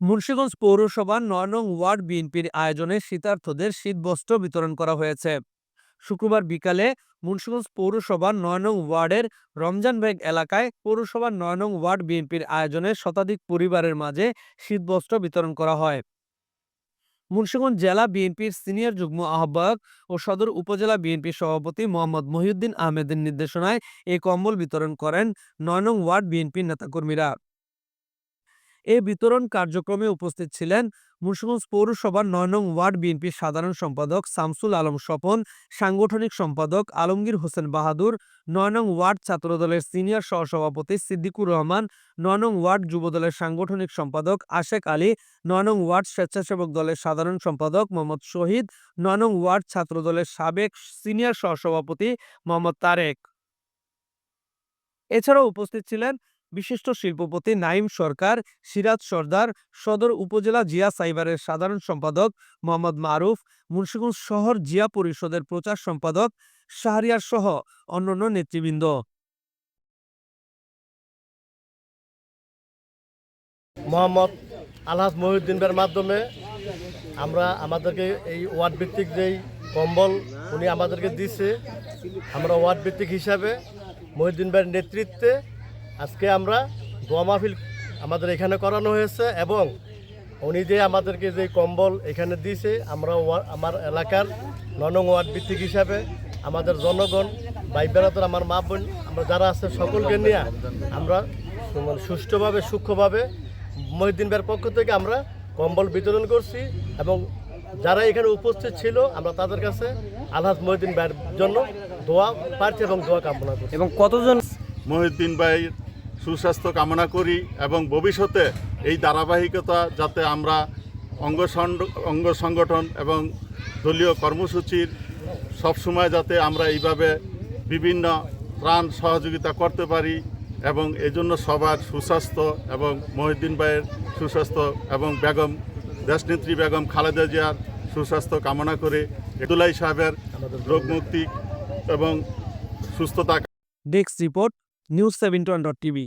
মুন্সিগঞ্জ পৌরসভার নয় নং ওয়ার্ড বিএনপির আয়োজনে শীতার্থদের শীতবস্ত্র বিতরণ করা হয়েছে। শুক্রবার বিকালে মুন্সিগঞ্জ পৌরসভার নয় নং ওয়ার্ডের রমজান ব্যাগ এলাকায় পৌরসভার নয় নং ওয়ার্ড বিএনপির আয়োজনে শতাধিক পরিবারের মাঝে শীতবস্ত্র বিতরণ করা হয়। মুন্সিগঞ্জ জেলা বিএনপির সিনিয়র যুগ্ম আহ্বায়ক ও সদর উপজেলা বিএনপির সভাপতি মোহাম্মদ মহিউদ্দিন আহমেদের নির্দেশনায় এই কম্বল বিতরণ করেন নয় নং ওয়ার্ড বিএনপির নেতাকর্মীরা। এ বিতরণ কার্যক্রমে উপস্থিত ছিলেন মুন্সিগঞ্জ পৌরসভার নয় নং ওয়ার্ড বিএনপির সাধারণ সম্পাদক শামসুল আলম স্বপন, সাংগঠনিক সম্পাদক আলমগীর হোসেন বাহাদুর, নয় নং ওয়ার্ড ছাত্রদলের সিনিয়র সহসভাপতি সিদ্দিকুর রহমান, নয় নং ওয়ার্ড যুবদলের সাংগঠনিক সম্পাদক আশেক আলী, নয় নং ওয়ার্ড স্বেচ্ছাসেবক দলের সাধারণ সম্পাদক মোহাম্মদ শহীদ, নয় নং ওয়ার্ড ছাত্রদলের সাবেক সিনিয়র সহসভাপতি মোহাম্মদ তারেক। এছাড়াও উপস্থিত ছিলেন বিশিষ্ট শিল্পপতি নাইম সরকার, সিরাজ সর্দার, সদর উপজেলা জিয়া সাইবারের সাধারণ সম্পাদক মোহাম্মদ মারুফ, মুন্সিগঞ্জ শহর জিয়া পরিষদের প্রচার সম্পাদক শাহরিয়ার সহ অন্যান্য নেতৃবৃন্দ। মোহাম্মদ আলহাজ মহিউদ্দিন ভাইয়ের মাধ্যমে আমরা আমাদেরকে এই ওয়ার্ড ভিত্তিক যেই কম্বল উনি আমাদেরকে দিছে, আমরা ওয়ার্ড ভিত্তিক হিসাবে মহিউদ্দিন ভাইয়ের নেতৃত্বে আজকে আমরা দোয়া মাহফিল আমাদের এখানে করানো হয়েছে এবং উনি যে আমাদেরকে যে কম্বল এখানে দিয়েছে আমরা আমার এলাকার ননং ওয়ার্ড ভিত্তিক হিসাবে আমাদের জনগণ ভাই বেড়াতর আমার মা বোন আমরা যারা আছে সকলকে নিয়ে আমরা সুষ্ঠুভাবে সূক্ষ্মভাবে মহিউদ্দিন ভাইয়ের পক্ষ থেকে আমরা কম্বল বিতরণ করছি এবং যারা এখানে উপস্থিত ছিল আমরা তাদের কাছে আলহাজ মহিউদ্দিন ভাইয়ের জন্য দোয়া প্রার্থী এবং দোয়া কামনা করছি। এবং কতজন? মহিউদ্দিন ভাইয়ের সুস্বাস্থ্য কামনা করি এবং ভবিষ্যতে এই ধারাবাহিকতা যাতে আমরা অঙ্গ অঙ্গ সংগঠন এবং দলীয় কর্মসূচির সবসময় যাতে আমরা এইভাবে বিভিন্ন প্রাণ সহযোগিতা করতে পারি এবং এজন্য সবার সুস্বাস্থ্য এবং মহিউদ্দিন ভাইয়ের সুস্বাস্থ্য এবং বেগম, দেশনেত্রী বেগম খালেদা জিয়ার সুস্বাস্থ্য কামনা করে দুলাই সাহেবের রোগমুক্তি এবং সুস্থতা desk report news seventy one dot TV